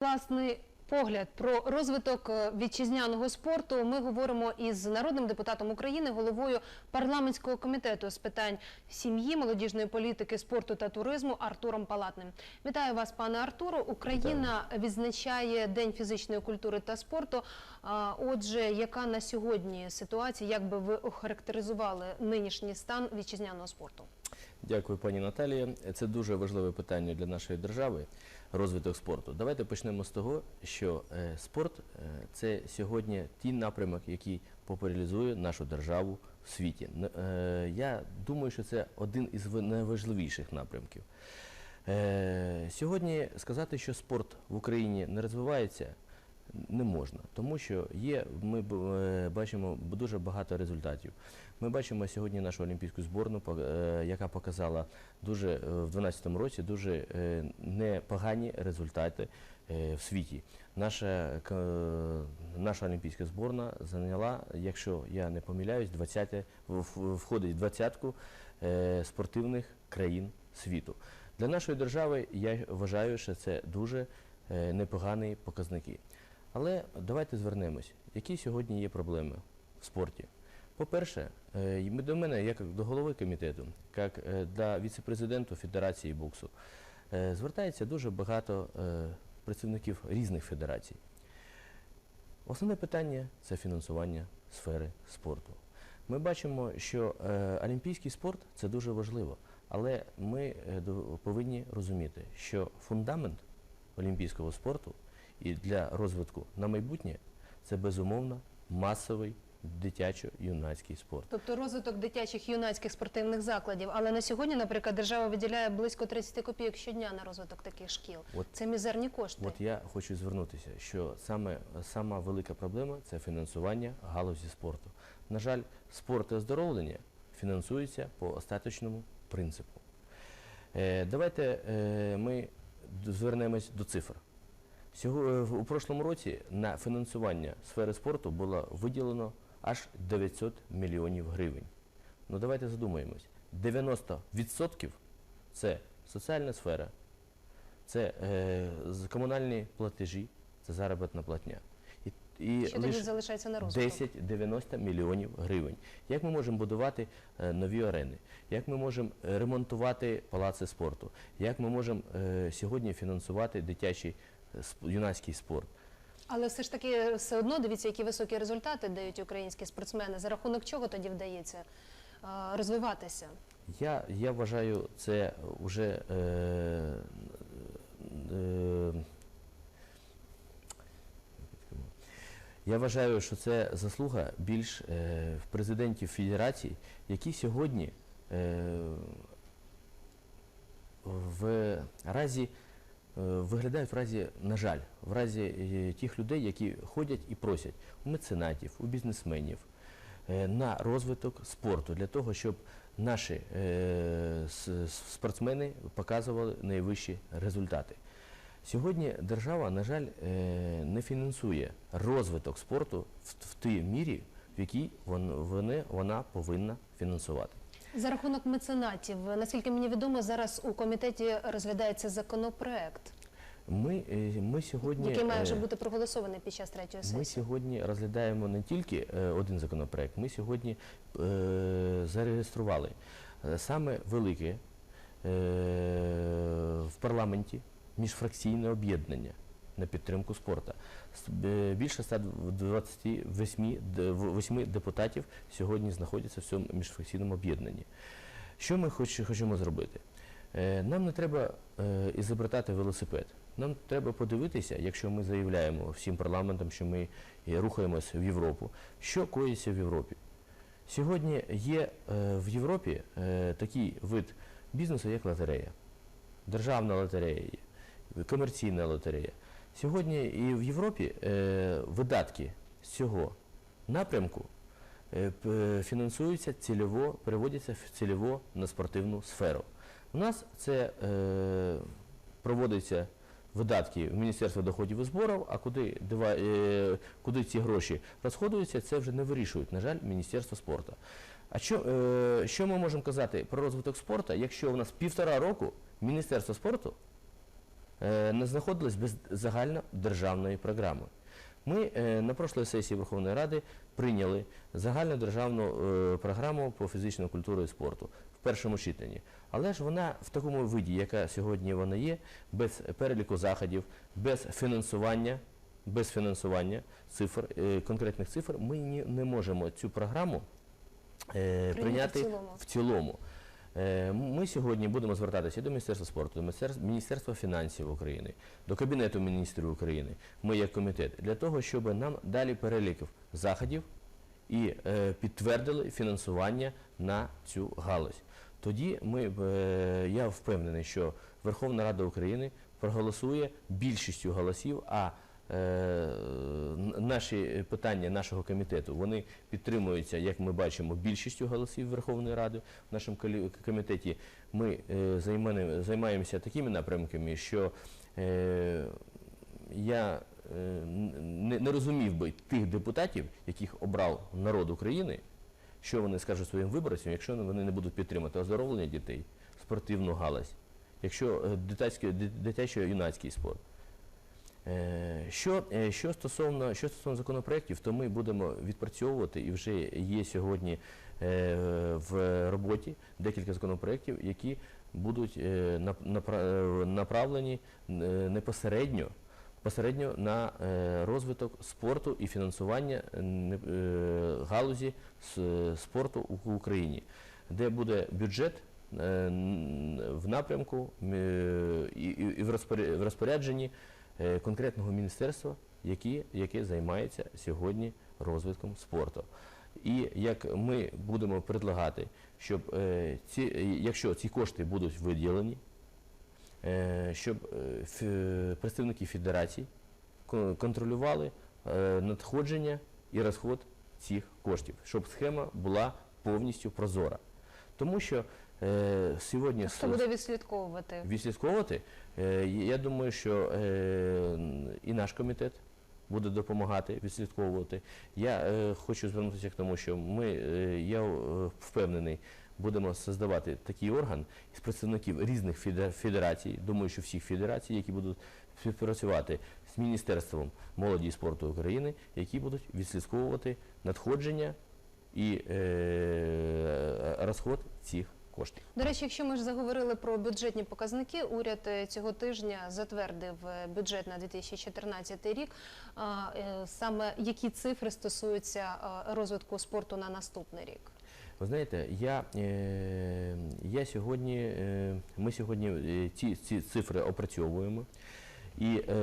Власний погляд про розвиток е, вітчизняного спорту ми говоримо із народним депутатом України, головою парламентського комітету з питань сім'ї, молодіжної політики, спорту та туризму Артуром Палатним. Вітаю вас, пане Артуру. Україна відзначає День фізичної культури та спорту. Отже, яка на сьогодні ситуація? Як би ви охарактеризували нинішній стан вітчизняного спорту? Дякую, пані Наталія. Це дуже важливе питання для нашої держави розвиток спорту. Давайте почнемо з того, що е, спорт е, це сьогодні ті напрямок, який популяризує нашу державу в світі. Е, Я думаю, що це один із найважливіших напрямків. Сьогодні сказати, що спорт в Україні не розвивається, не можна, тому що є, ми бачимо дуже багато результатів. Ми бачимо сьогодні нашу олімпійську зборну, е, яка показала дуже е, в 2012 році дуже е, непогані результати в світі. Наша, наша олімпійська зборна зайняла, якщо я не помиляюсь, 20, в- в- входить в двадцятку спортивних країн світу. Для нашої держави я вважаю, що це дуже непогані показники. Але давайте звернемось, які сьогодні є проблеми в спорті. По-перше, е, до мене, як до голови комітету, як е, до віце-президенту Федерації боксу, е, звертається дуже багато представників різних федерацій. Основне питання це фінансування сфери спорту. Ми бачимо, що олімпійський спорт це дуже важливо, але ми повинні розуміти, що фундамент олімпійського спорту і для розвитку на майбутнє це безумовно масовий дитячо-юнацький спорт. Тобто розвиток дитячих юнацьких спортивних закладів. Але на сьогодні, наприклад, держава виділяє близько 30 копійок щодня на розвиток таких шкіл. От- Це мізерні кошти. От я хочу звернутися, що саме сама велика проблема це фінансування галузі спорту. На жаль, спорт і оздоровлення фінансується по остаточному принципу. Е, давайте е, ми звернемось до цифр. Всього е, у прошлому році на фінансування сфери спорту було виділено аж 900 мільйонів гривень. Ну давайте задумаємось. 90% це соціальна сфера, це е, комунальні платежі, це заробітна платня. І, і Що тоді залишається на розвиток? 10-90 мільйонів гривень. Як ми можемо будувати е, нові арени? Як ми можемо е, ремонтувати палаци спорту? Як ми можемо е, сьогодні фінансувати дитячий е, сп- юнацький спорт? Але все ж таки, все одно дивіться, які високі результати дають українські спортсмени. За рахунок чого тоді вдається е, розвиватися? Я, я вважаю, це вже е, е, я вважаю, що це заслуга більш е, президентів федерацій, які сьогодні е, в разі е, виглядають в разі, на жаль, в разі е, тих людей, які ходять і просять у меценатів, у бізнесменів е, на розвиток спорту для того, щоб наші е, спортсмени показували найвищі результати. Сьогодні держава, на жаль, е, не фінансує розвиток спорту в тій мірі, в якій вона повинна фінансувати. За рахунок меценатів, наскільки мені відомо, зараз у комітеті розглядається законопроект, Ми, е, ми сьогодні який має вже е, бути проголосований під час третьої Ми сьогодні розглядаємо не тільки е, один законопроект, ми сьогодні е, зареєстрували саме велике е, в парламенті міжфракційне об'єднання на підтримку спорту. Е, Більше 128 д- депутатів сьогодні знаходяться в цьому міжфракційному об'єднанні. Що ми хоч- хочемо зробити? Е, Нам не треба е, ізобретати велосипед. Нам треба подивитися, якщо ми заявляємо всім парламентам, що ми рухаємося в Європу, що коїться в Європі. Сьогодні є в Європі такий вид бізнесу, як лотерея. Державна лотерея комерційна лотерея. Сьогодні і в Європі е, видатки з цього напрямку е, фінансуються цільово, переводяться цільово на спортивну сферу. У нас це е, проводиться видатки в Міністерство доходів і зборів, а куди, дива- е, куди ці гроші розходуються, це вже не вирішують, на жаль, Міністерство спорту. А що, е, що ми можемо казати про розвиток спорту, якщо у нас півтора року Міністерство спорту е, не знаходились без загальнодержавної програми. Ми е, на прошлій сесії Верховної Ради прийняли загальнодержавну е, програму по фізичній культурі і спорту в першому читанні. Але ж вона в такому виді, яка сьогодні вона є, без переліку заходів, без фінансування, без фінансування цифр, е, конкретних цифр, ми не можемо цю програму е, Прийняти прийняти в цілому. в цілому. Е, Ми сьогодні будемо звертатися до Міністерства спорту, до Міністерства- фінансів України, до Кабінету міністрів України, ми як комітет, для того, щоб нам дали перелік заходів і е, підтвердили фінансування на цю галузь. Тоді ми, е, я впевнений, що Верховна Рада України проголосує більшістю голосів, а наші питання нашого комітету вони підтримуються, як ми бачимо, більшістю голосів Верховної Ради. В нашому комітеті ми е, займаємося такими напрямками, що е, я е, не, розумів би тих депутатів, яких обрав народ України, що вони скажуть своїм виборцям, якщо вони не будуть підтримати оздоровлення дітей, спортивну галузь, якщо е, дитячо-юнацький спорт. Е, Що, е, що, стосовно, що стосовно законопроєктів, то ми будемо відпрацьовувати і вже є сьогодні е, в роботі декілька законопроєктів, які будуть нап- напра- направлені непосередньо посередньо на розвиток спорту і фінансування галузі спорту в Україні, де буде бюджет в напрямку і, в розпоря- розпорядженні конкретного міністерства, які, яке займається сьогодні розвитком спорту. І як ми будемо предлагати, щоб е, ці, якщо ці кошти будуть виділені, е, щоб е, представники федерацій контролювали е, надходження і розход цих коштів, щоб схема була повністю прозора. Тому що е, сьогодні Хто буде відслідковувати? відслідковувати, е, я думаю, що е, і наш комітет буде допомагати відслідковувати. Я е, хочу звернутися к тому, що ми, е, я е, впевнений, будемо создавати такий орган з представників різних федерацій, думаю, що всіх федерацій, які будуть співпрацювати з Міністерством молоді і спорту України, які будуть відслідковувати надходження і е, розход цих коштів. До речі, якщо ми ж заговорили про бюджетні показники, уряд е, цього тижня затвердив е, бюджет на 2014 рік. Е, Саме які цифри стосуються розвитку спорту на наступний рік? Ви знаєте, я, я сьогодні, ми сьогодні ці, ці цифри опрацьовуємо. І е,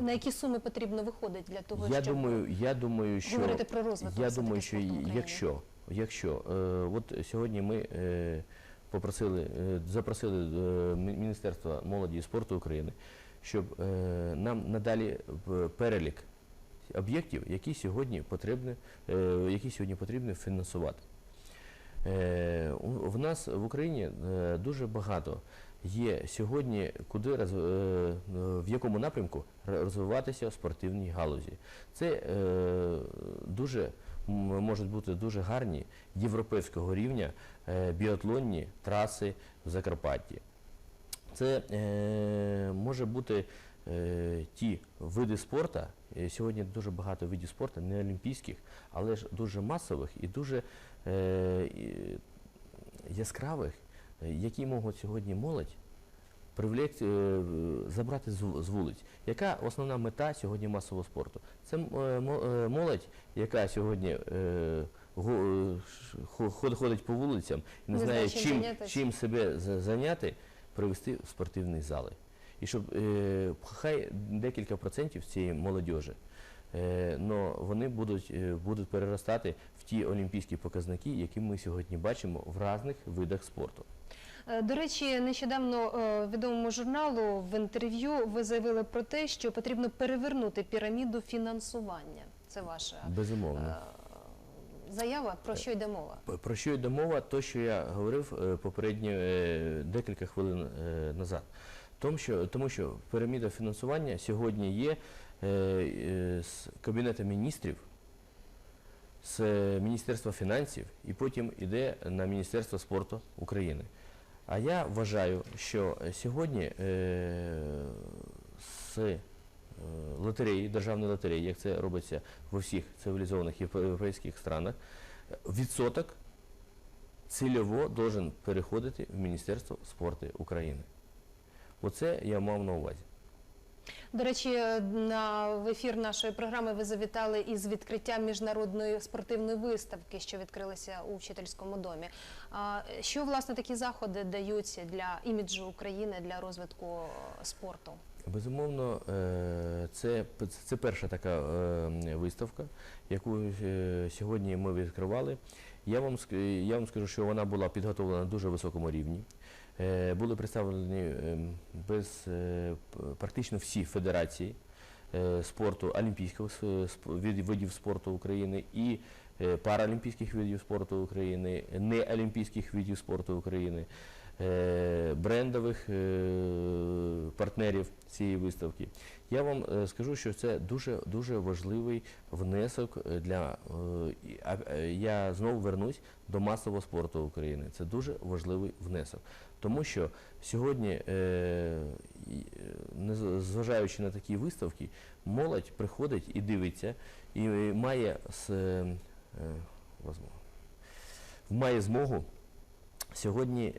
На які суми потрібно виходити для того, я щоб думаю, я думаю, що говорити про розвиток я думаю, що якщо, якщо е, от сьогодні ми е, попросили, е, запросили Міністерство молоді і спорту України, щоб нам надалі перелік об'єктів, які сьогодні потрібні, які сьогодні потрібно фінансувати. В нас в Україні дуже багато є сьогодні, куди в якому напрямку розвиватися в спортивній галузі. Це дуже можуть бути дуже гарні європейського рівня е, біатлонні траси в Закарпатті. Це е, може бути е, ті види спорту, е, сьогодні дуже багато видів спорту, не олімпійських, але ж дуже масових і дуже яскравих, які можуть сьогодні молодь привлек, е, забрати з вулиць. Яка основна мета сьогодні масового спорту? Це е, е, молодь, яка сьогодні ходить по вулицям і не, Не знає, чим чим, чим себе зайняти, привести в спортивні зали. І щоб хай декілька процентів цієї молодіжі, е, но вони будуть, будуть переростати в ті олімпійські показники, які ми сьогодні бачимо в різних видах спорту. Е, До речі, нещодавно е, відомому журналу в інтерв'ю ви заявили про те, що потрібно перевернути піраміду фінансування. Це ваша Безумовно. е, заява. Про що йде мова? Про що йде мова, то, що я говорив попередньо декілька хвилин назад. Тому що, тому що піраміда фінансування сьогодні є з Кабінету міністрів, з Міністерства фінансів і потім йде на Міністерство спорту України. А я вважаю, що сьогодні е, з е, лотереї, державної лотереї, як це робиться в усіх цивілізованих європейських странах, відсоток цільово должен переходити в Міністерство спорту України. Оце я мав на увазі. До речі, на в ефір нашої програми ви завітали із відкриттям міжнародної спортивної виставки, що відкрилася у вчительському домі. Що власне такі заходи даються для іміджу України для розвитку е, спорту? Безумовно, е, це, це перша така е, виставка, яку е, сьогодні ми відкривали. Я вам, я вам скажу, що вона була підготовлена на дуже високому рівні. Е, Були представлені е, без е, практично всі федерації спорту, олімпійського видів спорту України і паралімпійських видів спорту України, неолімпійських видів спорту України брендових партнерів цієї виставки. Я вам е, скажу, що це дуже дуже важливий внесок для е, е, я знову вернусь до масового спорту України. Це дуже важливий внесок, тому що сьогодні, зважаючи на такі виставки, молодь приходить і дивиться, і має має змогу сьогодні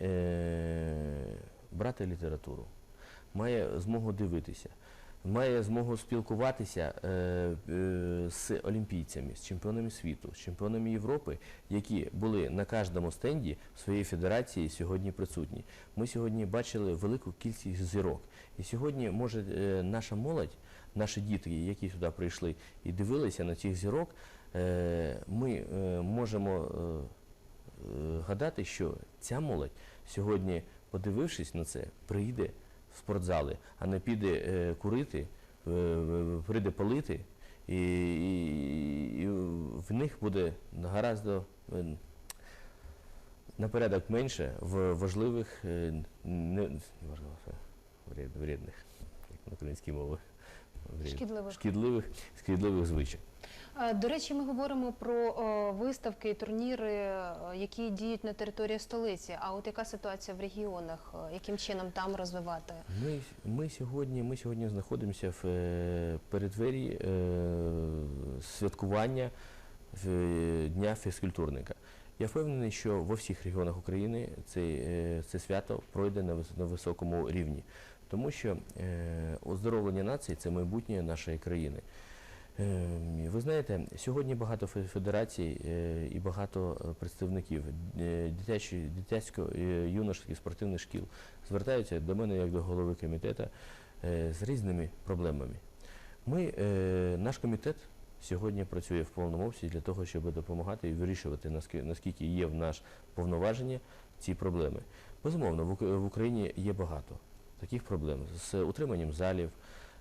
брати літературу, має змогу дивитися, має змогу спілкуватися е, е, з олімпійцями, з чемпіонами світу, з чемпіонами Європи, які були на кожному стенді своєї федерації сьогодні присутні. Ми сьогодні бачили велику кількість зірок. І сьогодні може е, наша молодь, наші діти, які сюди прийшли і дивилися на цих зірок, е, ми е, можемо е, е, гадати, що ця молодь сьогодні, подивившись на це, прийде спортзали, а не піде е, курити, е, прийде палити, і, і, і в них буде гораздо е, на порядок менше в важливих, не, вредних, як на українській мові, Шкідливих. шкідливих, шкідливих звичок. Е, До речі, ми говоримо про виставки і турніри, е, які діють на території столиці. А от яка ситуація в регіонах? Е, Яким чином там розвивати? Ми, ми, сьогодні, ми сьогодні знаходимося в е, передвері святкування Дня фізкультурника. Я впевнений, що во всіх регіонах України це, це свято пройде на високому рівні, тому що е, оздоровлення нації це майбутнє нашої країни. Е, Ви знаєте, сьогодні багато федерацій е, і багато представників дитячо-юношських спортивних шкіл звертаються до мене як до голови комітету з різними проблемами. Ми, наш комітет сьогодні працює в повному обсязі для того, щоб допомагати і вирішувати, наскільки є в наш повноваження ці проблеми. Безумовно, в Україні є багато таких проблем з утриманням залів,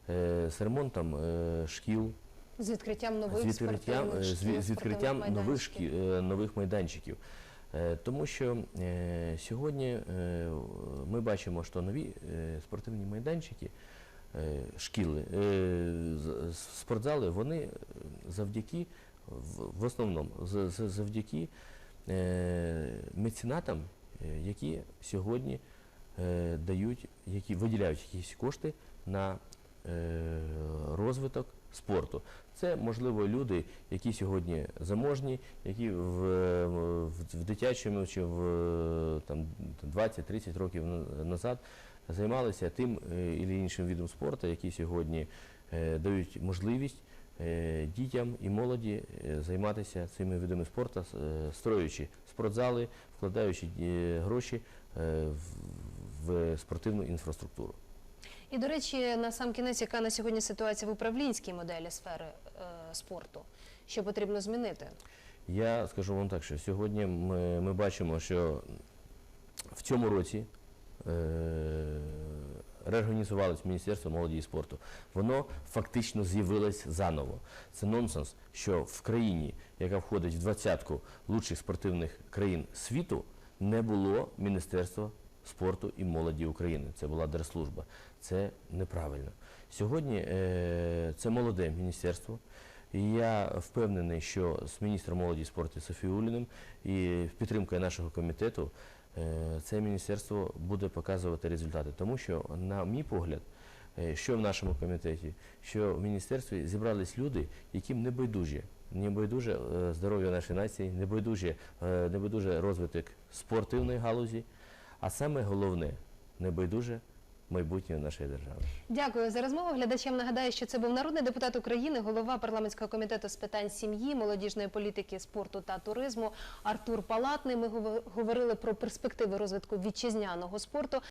е, з ремонтом е, шкіл, З відкриттям нових з відкриттям, е, з, шкіл, з відкриттям нових, майданчиків? е, нових майданчиків. Тому що сьогодні ми бачимо, що нові спортивні майданчики, шкіли, спортзали, вони завдяки, в, основному, завдяки меценатам, які сьогодні дають, які виділяють якісь кошти на е, розвиток спорту. Це можливо люди, які сьогодні заможні, які в, в, в дитячому чи в е, там 20-30 років на- назад займалися тим е, і іншим видом спорту, які сьогодні е, дають можливість е, дітям і молоді е, займатися цими видами спорту, е, строючи спортзали, вкладаючи е, гроші е, в, в спортивну інфраструктуру. І до речі, на сам кінець, яка на сьогодні ситуація в управлінській моделі сфери е, спорту? Що потрібно змінити? Я скажу вам так, що сьогодні ми, ми бачимо, що в цьому році е, реорганізувалось Міністерство молоді і спорту. Воно фактично з'явилось заново. Це нонсенс, що в країні, яка входить в двадцятку лучших спортивних країн світу, не було Міністерства спорту і молоді України. Це була держслужба. Це неправильно. Сьогодні е, це молоде міністерство. І я впевнений, що з міністром молоді і спорту Софією Уліним і підтримкою нашого комітету е, це міністерство буде показувати результати. Тому що, на мій погляд, е, що в нашому комітеті, що в міністерстві зібрались люди, яким не байдужі. Не байдуже здоров'я нашої нації, не байдуже, не байдуже розвиток спортивної галузі, а саме головне небайдуже майбутнього нашої держави. Дякую за розмову. Глядачам нагадаю, що це був народний депутат України, голова парламентського комітету з питань сім'ї, молодіжної політики, спорту та туризму Артур Палатний. Ми гово- говорили про перспективи розвитку вітчизняного спорту.